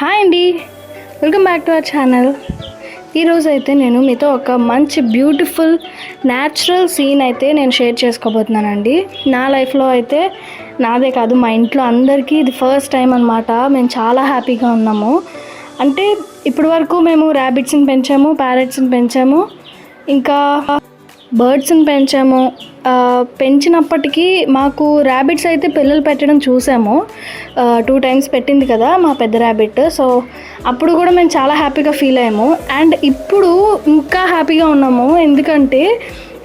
Hi అండి. Welcome back to our channel ఈరోజు అయితే నేను మీతో ఒక మంచి బ్యూటిఫుల్ న్యాచురల్ సీన్ అయితే నేను షేర్ చేసుకోబోతున్నానండి. నా లైఫ్లో అయితే నాదే కాదు మా ఇంట్లో అందరికీ ఇది ఫస్ట్ టైం అనమాట మేము చాలా హ్యాపీగా ఉన్నాము. అంటే ఇప్పటి వరకు మేము ర్యాబిట్స్ని పెంచాము ప్యారెట్స్ని పెంచాము. ఇంకా బర్డ్స్ని పెంచాము. పెంచినప్పటికీ మాకు ర్యాబిట్స్ అయితే పిల్లలు పెట్టడం చూసాము. టూ టైమ్స్ పెట్టింది కదా మా పెద్ద ర్యాబిట్ సో అప్పుడు కూడా మేము చాలా హ్యాపీగా ఫీల్ అయ్యాము. అండ్ ఇప్పుడు ఇంకా హ్యాపీగా ఉన్నాము. ఎందుకంటే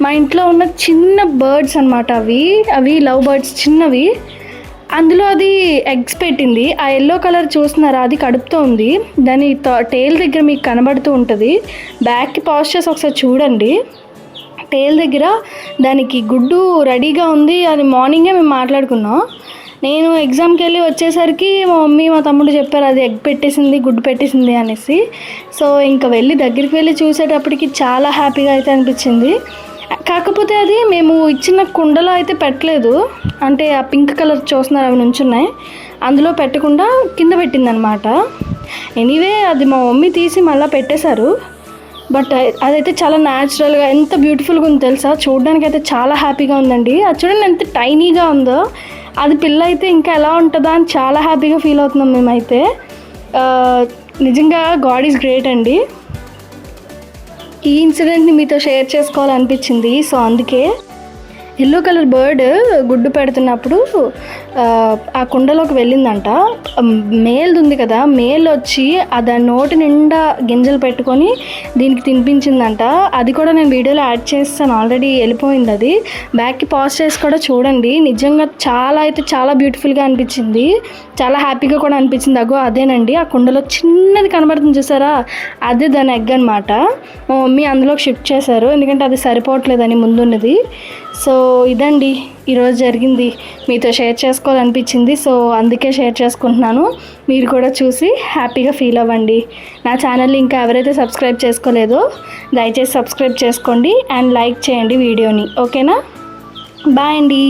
మా ఇంట్లో ఉన్న చిన్న బర్డ్స్ అనమాట అవి. అవి లవ్ బర్డ్స్ చిన్నవి. అందులో అది ఎగ్స్ పెట్టింది. ఆ ఎల్లో కలర్ చూస్తున్నారా? అది కడుపుతో ఉంది. దాని టేల్ దగ్గర మీకు కనబడుతూ ఉంటుంది. బ్యాక్కి పాజ్ చేసి ఒకసారి చూడండి. టేల్ దగ్గర దానికి గుడ్డు రెడీగా ఉంది అది మార్నింగే మేము మాట్లాడుకున్నాం. నేను ఎగ్జామ్కి వెళ్ళి వచ్చేసరికి మా మమ్మీ మా తమ్ముడు చెప్పారు అది ఎగ్ పెట్టేసింది గుడ్డు పెట్టేసింది అనేసి. సో ఇంకా వెళ్ళి దగ్గరికి వెళ్ళి చూసేటప్పటికి చాలా హ్యాపీగా అయితే అనిపించింది. కాకపోతే అది మేము ఇచ్చిన కుండలో అయితే పెట్టలేదు. అంటే ఆ పింక్ కలర్ చూస్తున్నారు అవి నుంచున్నాయి. అందులో పెట్టకుండా కింద పెట్టిందనమాట. ఎనీవే అది మా మమ్మీ తీసి మళ్ళీ పెట్టేశారు. బట్ అదైతే చాలా న్యాచురల్గా ఎంత బ్యూటిఫుల్గా ఉందో తెలుసా? చూడడానికి అయితే చాలా హ్యాపీగా ఉందండి. అది చూడండి ఎంత టైనీగా ఉందో. అది పిల్ల అయితే ఇంకా ఎలా ఉంటుందా అని చాలా హ్యాపీగా ఫీల్ అవుతున్నాం మేమైతే. నిజంగా గాడ్ ఈజ్ గ్రేట్ అండి. ఈ ఇన్సిడెంట్ని మీతో షేర్ చేసుకోవాలనిపించింది సో అందుకే ఎల్లో కలర్ బర్డ్ గుడ్డు పెడుతున్నప్పుడు ఆ, కుండలోకి వెళ్ళిందంట. మేల్ది ఉంది కదా మేల్ వచ్చి ఆ దాని నోటి నిండా గింజలు పెట్టుకొని దీనికి తినిపించిందంట. అది కూడా నేను వీడియోలో యాడ్ చేస్తాను ఆల్రెడీ వెళ్ళిపోయింది అది. బ్యాక్కి పాజ్ చేసి కూడా చూడండి. నిజంగా చాలా అయితే చాలా బ్యూటిఫుల్గా అనిపించింది. చాలా హ్యాపీగా కూడా అనిపించింది. అగో అదేనండి. ఆ కుండలో చిన్నది కనబడుతుంది చూసారా? అదే దాని ఎగ్ అనమాట మా మమ్మీ అందులోకి షిఫ్ట్ చేశారు. ఎందుకంటే అది సరిపోవట్లేదని ముందున్నది. సో ఇదండి ఈరోజు జరిగింది. మీతో షేర్ చేసుకోవాలనిపించింది సో అందుకే షేర్ చేసుకుంటున్నాను. మీరు కూడా చూసి హ్యాపీగా ఫీల్ అవ్వండి. నా ఛానల్ని ఇంకా ఎవరైతే సబ్స్క్రైబ్ చేసుకోలేదో దయచేసి సబ్స్క్రైబ్ చేసుకోండి అండ్ లైక్ చేయండి వీడియోని. ఓకేనా? బాయ్ అండి.